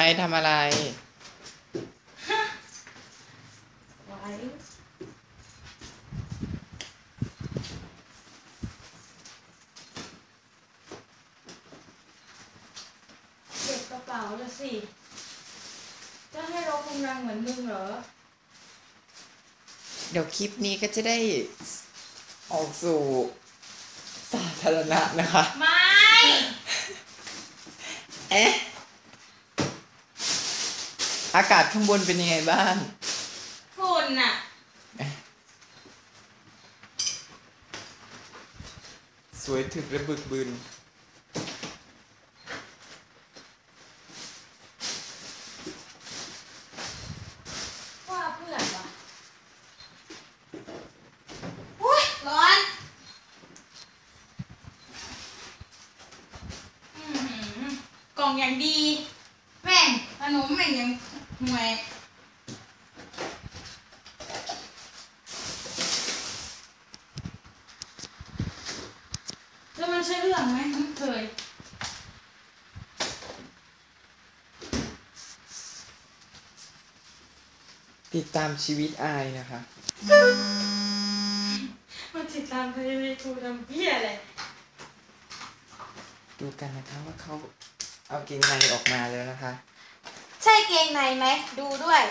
รทำอะไร ไว้เก็บกระเป๋าละสิ จะให้เราคุมรังเหมือนมึงเหรอ เดี๋ยวคลิปนี้ก็จะได้ออกสู่สาธารณะนะคะ ไม่ เอ๊ะ อากาศข้างบนเป็นยังไงบ้าง ฝุ่นน่ะสวยถึกและบึกบึนว่าเพื่อนวะอุ้ยร้อนอื้อหือกล่องอย่างดีแม่งขนมแม่งยัง ห่วยแล้วมันใช่เรื่องไหมไม่เคยติดตามชีวิตอายนะคะมาติดตามไปในทูทำเพี้ยอะไรดูกันนะคะว่าเขาเอาเกงในออกมาแล้วนะคะ ใช่เกงในไหมดูด้วย